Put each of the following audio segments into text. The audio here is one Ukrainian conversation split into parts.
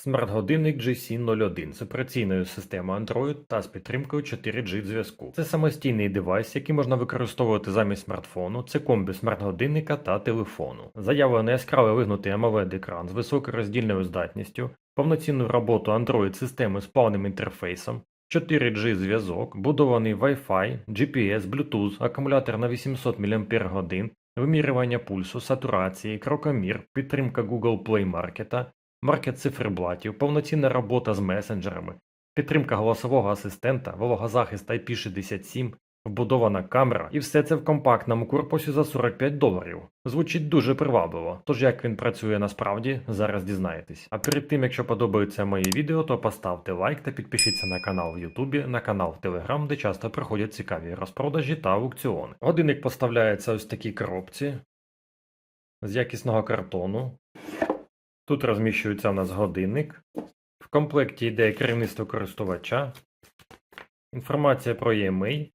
Смарт-годинник GC01 з операційною системою Android та з підтримкою 4G зв'язку. Це самостійний девайс, який можна використовувати замість смартфону. Це комбі смарт-годинника та телефону. Заявлено яскравий вигнутий amoled екран з високою роздільною здатністю, повноцінну роботу Android системи з плавним інтерфейсом. 4G зв'язок, будований Wi-Fi, GPS, Bluetooth, акумулятор на 800 мАч, вимірювання пульсу, сатурації, крокомір, підтримка Google Play Market, маркет циферблатів, повноцінна робота з месенджерами, підтримка голосового асистента, вологозахист IP67, вбудована камера і все це в компактному корпусі за 45 доларів. Звучить дуже привабливо, тож як він працює насправді, зараз дізнаєтесь. А перед тим, якщо подобаються мої відео, то поставте лайк та підпишіться на канал в Ютубі, на канал в Телеграм, де часто проходять цікаві розпродажі та аукціони. Годинник поставляється ось в такій коробці з якісного картону. Тут розміщується у нас годинник. В комплекті йде керівництво користувача, інформація про EMA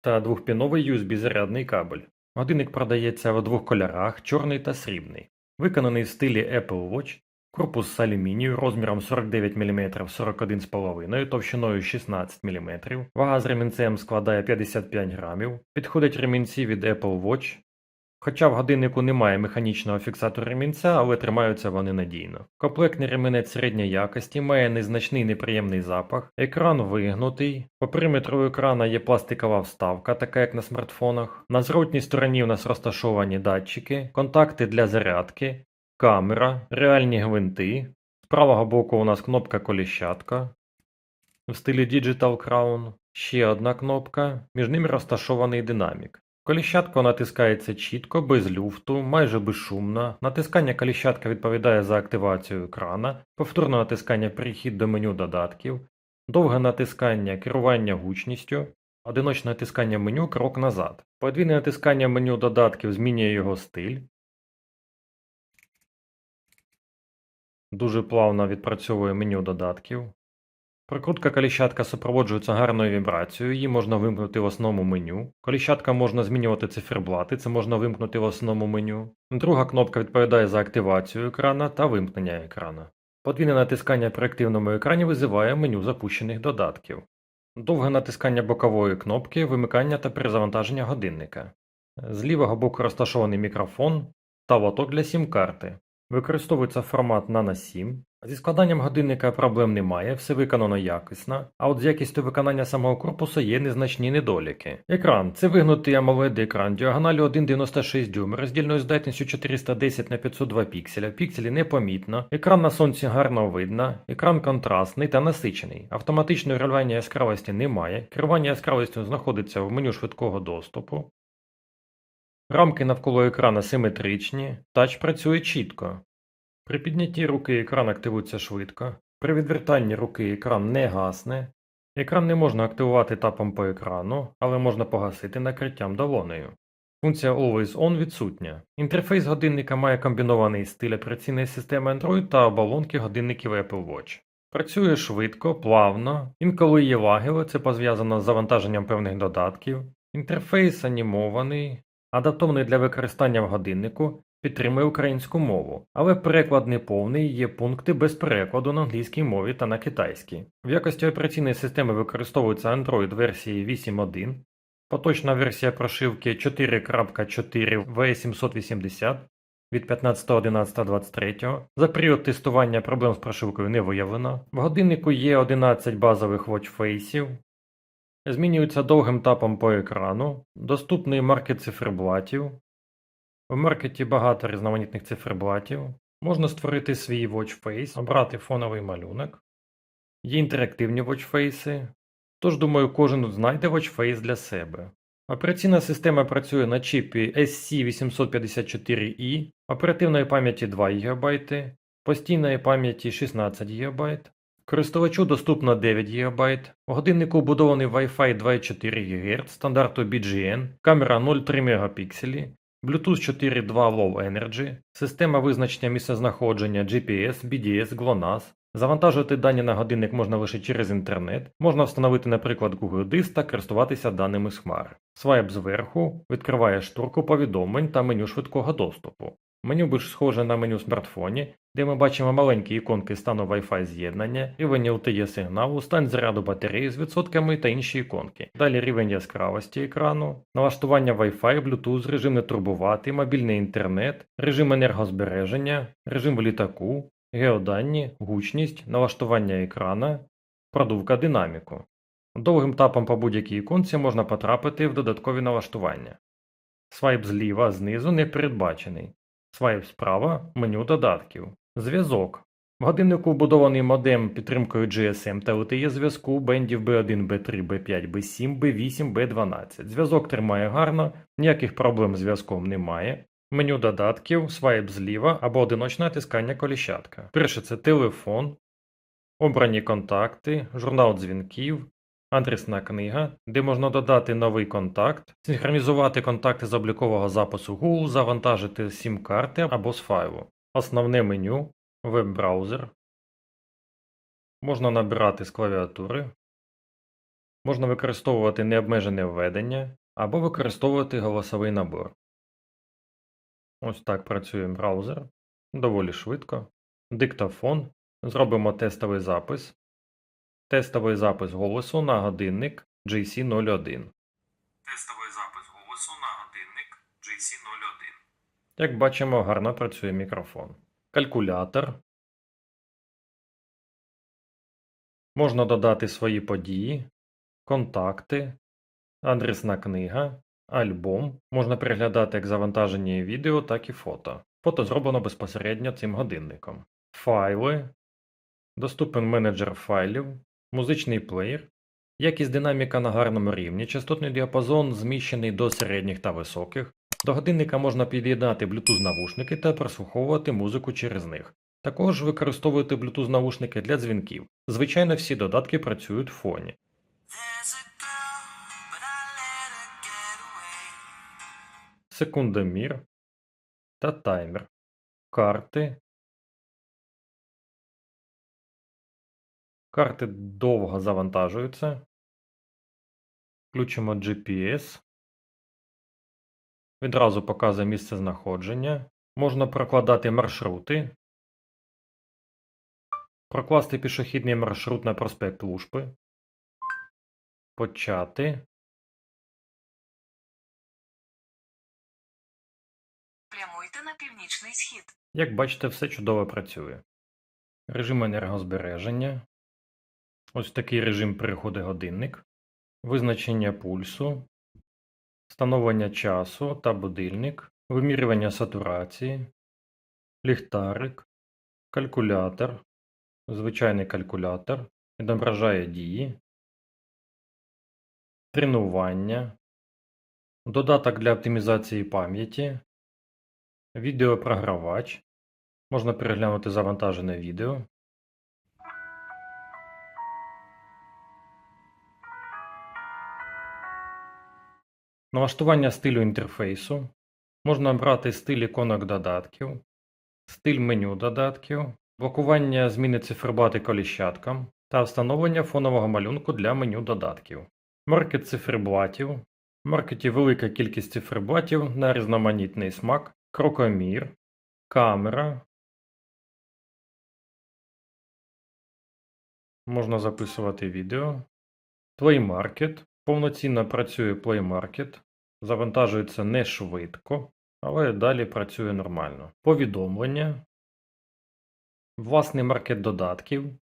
та двохпіновий USB-зарядний кабель. Годинник продається в двох кольорах чорний та срібний. Виконаний в стилі Apple Watch, корпус з алюмінію розміром 49 мм 41,5, товщиною 16 мм, вага з ремінцем складає 55 грамів, підходять ремінці від Apple Watch, Хоча в годиннику немає механічного фіксатора ремінця, але тримаються вони надійно. Комплектний ремінець середньої якості має незначний неприємний запах, екран вигнутий, по периметру екрана є пластикова вставка, така як на смартфонах. На зворотній стороні у нас розташовані датчики, контакти для зарядки, камера, реальні гвинти. З правого боку у нас кнопка коліщатка в стилі Digital Crown, ще одна кнопка, між ними розташований динамік. Коліщатка натискається чітко, без люфту, майже безшумно. Натискання коліщатка відповідає за активацію екрана, повторне натискання перехід до меню додатків, довге натискання керування гучністю, одиночне натискання меню крок назад. Подвійне натискання меню додатків змінює його стиль. Дуже плавно відпрацьовує меню додатків. Прикрутка коліщатка супроводжується гарною вібрацією, її можна вимкнути в основному меню. Коліщатка можна змінювати циферблати, це можна вимкнути в основному меню. Друга кнопка відповідає за активацію екрана та вимкнення екрана. Подвійне натискання при активному екрані визиває меню запущених додатків. Довге натискання бокової кнопки, вимикання та перезавантаження годинника. З лівого боку розташований мікрофон та лоток для сім-карти. Використовується формат Nano 7. Зі складанням годинника проблем немає, все виконано якісно, а от з якістю виконання самого корпусу є незначні недоліки. Екран. Це вигнутий amoled екран діагоналю 1,96 дюйм, роздільною здатністю 410 на 502 пікселя, пікселі непомітно, екран на сонці гарно видно, екран контрастний та насичений, автоматичної регулювання яскравості немає, керування яскравістю знаходиться в меню швидкого доступу. Рамки навколо екрана симетричні, тач працює чітко. При піднятті руки екран активується швидко, при відвертанні руки екран не гасне, екран не можна активувати тапом по екрану, але можна погасити накриттям долонею. Функція Always On відсутня. Інтерфейс годинника має комбінований стиль операційної системи Android та оболонки годинників Apple Watch. Працює швидко, плавно, інколи є лаги, це пов'язано з завантаженням певних додатків. Інтерфейс анімований, адаптований для використання в годиннику, підтримує українську мову, але переклад неповний, є пункти без перекладу на англійській мові та на китайській. В якості операційної системи використовується Android версії 8.1, поточна версія прошивки 4.4 V780 від 15.11.23. За період тестування проблем з прошивкою не виявлено. В годиннику є 11 базових watchfaceів, Змінюється довгим тапом по екрану, доступний маркет циферблатів. В маркеті багато різноманітних циферблатів. Можна створити свій watchface, обрати фоновий малюнок. Є інтерактивні watchface, тож думаю, кожен знайде watchface для себе. Операційна система працює на чіпі SC854i, оперативної пам'яті 2 ГБ, постійної пам'яті 16 ГБ. Користувачу доступно 9 ГБ, у годиннику вбудований Wi-Fi 2,4 ГГц стандарту BGN, камера 0,3 Мп, Bluetooth 4.2 Low Energy, система визначення місцезнаходження GPS, BDS, GLONASS. Завантажувати дані на годинник можна лише через інтернет, можна встановити, наприклад, Google Диск та користуватися даними з хмар. Свайп зверху відкриває шторку повідомлень та меню швидкого доступу. Меню більш схоже на меню в смартфоні, де ми бачимо маленькі іконки стану Wi-Fi з'єднання, рівень LTE сигналу, стан заряду батареї з відсотками та інші іконки. Далі рівень яскравості екрану, налаштування Wi-Fi, Bluetooth, режим не турбувати, мобільний інтернет, режим енергозбереження, режим в літаку, геодані, гучність, налаштування екрана, продувка динаміку. Довгим тапом по будь-якій іконці можна потрапити в додаткові налаштування. Свайп зліва знизу не передбачений. Свайп справа меню додатків. Зв'язок. В годиннику вбудований модем підтримкою GSM та LTE зв'язку бендів B1, B3, B5, B7, B8, B12. Зв'язок тримає гарно, ніяких проблем з зв'язком немає. Меню додатків, свайп зліва або одиночне натискання коліщатка. Перше це телефон, обрані контакти, журнал дзвінків, адресна книга, де можна додати новий контакт, синхронізувати контакти з облікового запису Google, завантажити сім-карти або з файлу. Основне меню, веб-браузер. Можна набирати з клавіатури. Можна використовувати необмежене введення або використовувати голосовий набор. Ось так працює браузер. Доволі швидко. Диктофон. Зробимо тестовий запис. Тестовий запис голосу на годинник JC01. Тестовий запис голосу на годинник JC01. Як бачимо, гарно працює мікрофон. Калькулятор. Можна додати свої події, контакти, адресна книга, альбом. Можна переглядати як завантажені відео, так і фото. Фото зроблено безпосередньо цим годинником. Файли. Доступен менеджер файлів, музичний плеєр. Якість динаміка на гарному рівні, частотний діапазон зміщений до середніх та високих. До годинника можна під'єднати Bluetooth навушники та прослуховувати музику через них. Також використовуйте Bluetooth навушники для дзвінків. Звичайно, всі додатки працюють в фоні. Секундомір та таймер, карти. Карти довго завантажуються. Включимо GPS. Відразу показує місце знаходження. Можна прокладати маршрути. Прокласти пішохідний маршрут на проспект Лушпи. Почати. Прямуйте на північний схід. Як бачите, все чудово працює. Режим енергозбереження. Ось такий режим переходить годинник. Визначення пульсу, встановлення часу та будильник, вимірювання сатурації, ліхтарик, калькулятор, звичайний калькулятор, відображає дії, тренування, додаток для оптимізації пам'яті, відеопрогравач. Можна переглянути завантажене відео. Налаштування стилю інтерфейсу. Можна обрати стиль іконок додатків, стиль меню додатків, блокування зміни циферблати коліщаткам та встановлення фонового малюнку для меню додатків. Маркет циферблатів. В маркеті велика кількість циферблатів на різноманітний смак, крокомір, камера. Можна записувати відео. Play Market. Повноцінно працює Play Market. Завантажується не швидко, але далі працює нормально. Повідомлення. Власний маркет додатків.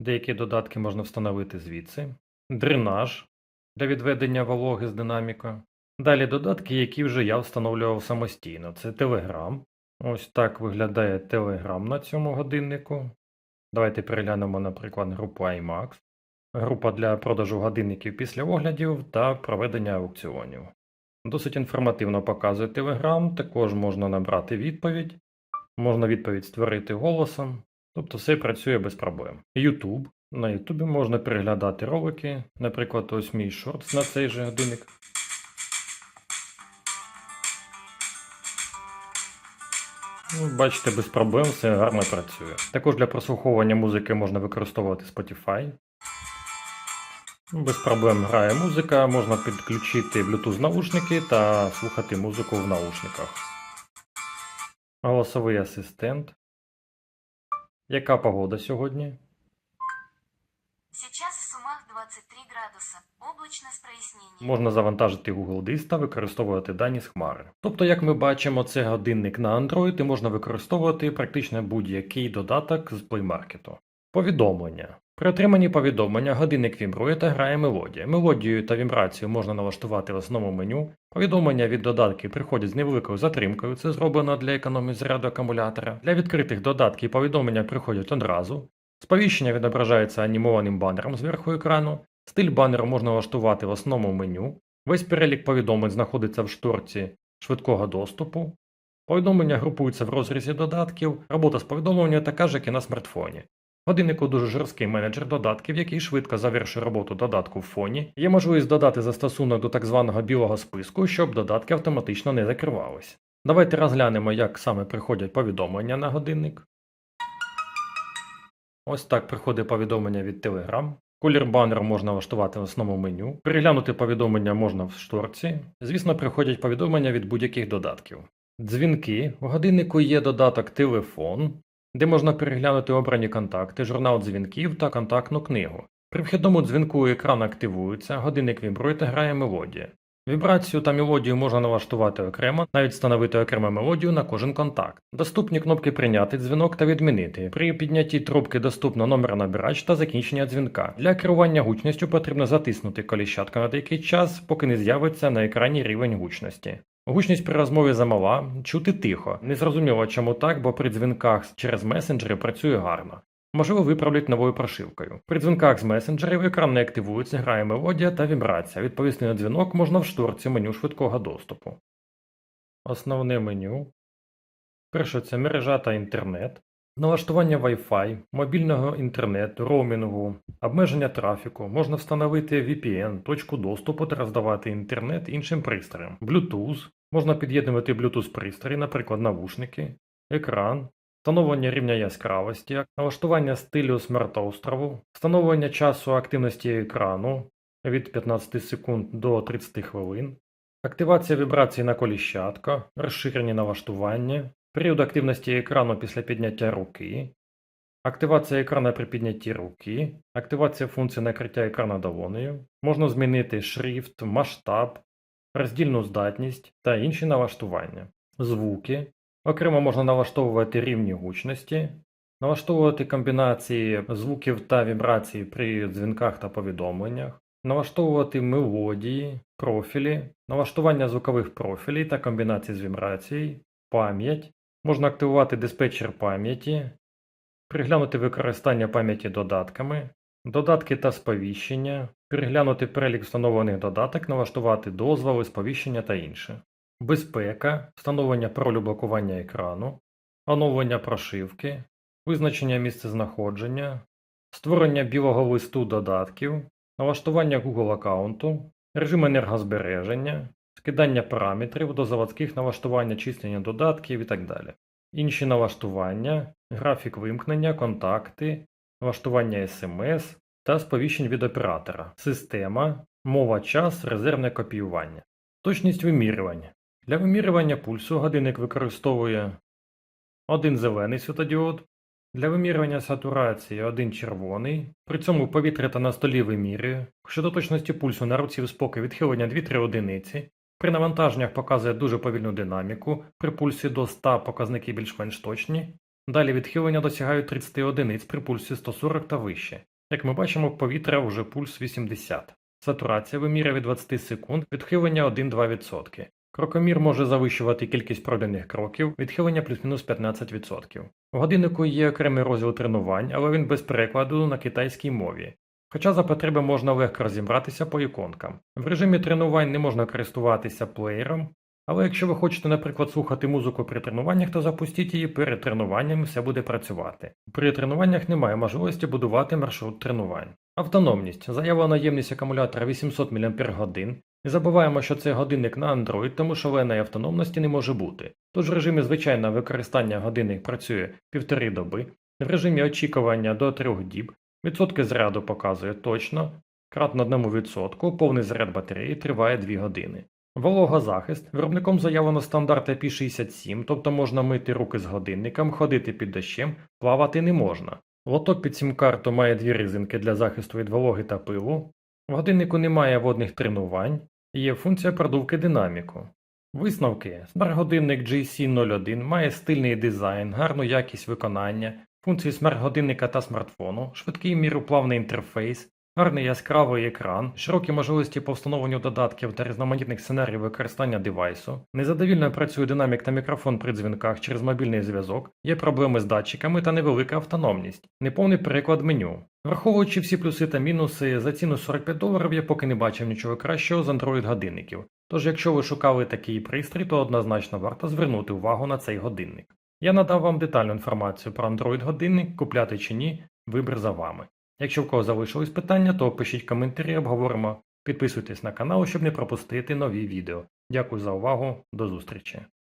Деякі додатки можна встановити звідси. Дренаж для відведення вологи з динаміка. Далі додатки, які вже я встановлював самостійно. Це Telegram. Ось так виглядає Telegram на цьому годиннику. Давайте переглянемо, наприклад, групу IMAX. Група для продажу годинників після оглядів та проведення аукціонів. Досить інформативно показує Telegram, також можна набрати відповідь, можна відповідь створити голосом, тобто все працює без проблем. YouTube. На YouTube можна переглядати ролики, наприклад, ось мій шортс на цей же годинник. Ну, Бачите, без проблем все гарно працює. Також для прослуховування музики можна використовувати Spotify. Без проблем грає музика, можна підключити Bluetooth наушники та слухати музику в наушниках. Голосовий асистент. Яка погода сьогодні? Сейчас в Сумах 23 градуса. Облачно с прояснением. Можна завантажити Google Диск та використовувати дані з хмари. Тобто, як ми бачимо, це годинник на Android і можна використовувати практично будь-який додаток з Play Market. Повідомлення. При отриманні повідомлення годинник вібрує та грає мелодія. Мелодію та вібрацію можна налаштувати в основному меню. Повідомлення від додатків приходять з невеликою затримкою, це зроблено для економії заряду акумулятора. Для відкритих додатків повідомлення приходять одразу. Сповіщення відображається анімованим банером зверху екрану. Стиль банеру можна налаштувати в основному меню. Весь перелік повідомлень знаходиться в шторці швидкого доступу. Повідомлення групуються в розрізі додатків. Робота з повідомленням така ж, як і на смартфоні. Годиннику дуже жорсткий менеджер додатків, який швидко завершує роботу додатку в фоні. Є можливість додати застосунок до так званого білого списку, щоб додатки автоматично не закривались. Давайте розглянемо, як саме приходять повідомлення на годинник. Ось так приходить повідомлення від Telegram. Колір банеру можна влаштувати в основному меню. Переглянути повідомлення можна в шторці. Звісно, приходять повідомлення від будь-яких додатків. Дзвінки. У годиннику є додаток телефон, де можна переглянути обрані контакти, журнал дзвінків та контактну книгу. При вхідному дзвінку екран активується, годинник вібрує та грає мелодія. Вібрацію та мелодію можна налаштувати окремо, навіть встановити окрему мелодію на кожен контакт. Доступні кнопки прийняти дзвінок та відмінити. При піднятті трубки доступно номер набирач та закінчення дзвінка. Для керування гучністю потрібно затиснути коліщатку на деякий час, поки не з'явиться на екрані рівень гучності. Гучність при розмові замала, чути тихо. Незрозуміло чому так, бо при дзвінках через месенджери працює гарно. Можливо, виправлять новою прошивкою. При дзвінках з месенджерів екран не активується, грає мелодія та вібрація. Відповісти на дзвінок можна в шторці меню швидкого доступу. Основне меню. Перше це мережа та інтернет. Налаштування Wi-Fi, мобільного інтернету, роумінгу, обмеження трафіку, можна встановити VPN, точку доступу та роздавати інтернет іншим пристроям, Bluetooth, можна під'єднувати Bluetooth пристрої, наприклад, навушники, екран, встановлення рівня яскравості, налаштування стилю смарт-острову, встановлення часу активності екрану від 15 секунд до 30 хвилин, активація вібрацій на коліщатка, розширені налаштування, період активності екрану після підняття руки, активація екрану при піднятті руки, активація функції накриття екрану долонею, можна змінити шрифт, масштаб, роздільну здатність та інші налаштування, звуки, окремо можна налаштовувати рівні гучності, налаштовувати комбінації звуків та вібрацій при дзвінках та повідомленнях, налаштовувати мелодії, профілі, налаштування звукових профілів та комбінацій з вібрацій, пам'ять, можна активувати диспетчер пам'яті, переглянути використання пам'яті додатками, додатки та сповіщення, переглянути перелік встановлених додаток, налаштувати дозволи, сповіщення та інше. Безпека, встановлення паролю блокування екрану, оновлення прошивки, визначення місцезнаходження, створення білого листу додатків, налаштування Google аккаунту, режим енергозбереження, скидання параметрів до заводських налаштування числення додатків і так далі. Інші налаштування, графік вимкнення, контакти, налаштування SMS та сповіщень від оператора, система, мова час, резервне копіювання. Точність вимірювання. Для вимірювання пульсу годинник використовує один зелений світодіод, для вимірювання сатурації один червоний, при цьому повітря та на столі вимірює, щодо точності пульсу на руці в спокій відхилення 2-3 одиниці, при навантаженнях показує дуже повільну динаміку, при пульсі до 100 показники більш-менш точні, далі відхилення досягають 30 одиниць при пульсі 140 та вище. Як ми бачимо, в повітря вже пульс 80. Сатурація вимірює від 20 секунд, відхилення 1-2%. Крокомір може завищувати кількість пройдених кроків, відхилення плюс-мінус 15%. У годиннику є окремий розділ тренувань, але він без перекладу на китайській мові. Хоча за потреби можна легко розібратися по іконкам. В режимі тренувань не можна користуватися плеєром, але якщо ви хочете, наприклад, слухати музику при тренуваннях, то запустіть її перед тренуванням і все буде працювати. При тренуваннях немає можливості будувати маршрут тренувань. Автономність. Заявлена ємність акумулятора 800 мАч. Не забуваємо, що це годинник на Android, тому шаленої автономності не може бути. Тож в режимі звичайного використання годинник працює півтори доби, в режимі очікування до 3 діб, відсотки заряду показує точно, кратно 1%, повний заряд батареї триває 2 години. Вологозахист. Виробником заявлено стандарт IP67, тобто можна мити руки з годинником, ходити під дощем, плавати не можна. Лоток під сім-карту має дві резинки для захисту від вологи та пилу. В годиннику немає водних тренувань, є функція продувки динаміку. Висновки. Смарт-годинник GC01 має стильний дизайн, гарну якість виконання, функції смарт-годинника та смартфону, швидкий міроплавний інтерфейс, гарний яскравий екран, широкі можливості по встановленню додатків та різноманітних сценаріїв використання девайсу, незадовільно працює динамік та мікрофон при дзвінках через мобільний зв'язок, є проблеми з датчиками та невелика автономність, неповний переклад меню. Враховуючи всі плюси та мінуси, за ціну 45 доларів я поки не бачив нічого кращого з Android годинників. Тож, якщо ви шукали такий пристрій, то однозначно варто звернути увагу на цей годинник. Я надав вам детальну інформацію про Android годинник, купляти чи ні, вибір за вами. Якщо в кого залишились питання, то пишіть коментарі, обговоримо. Підписуйтесь на канал, щоб не пропустити нові відео. Дякую за увагу, до зустрічі.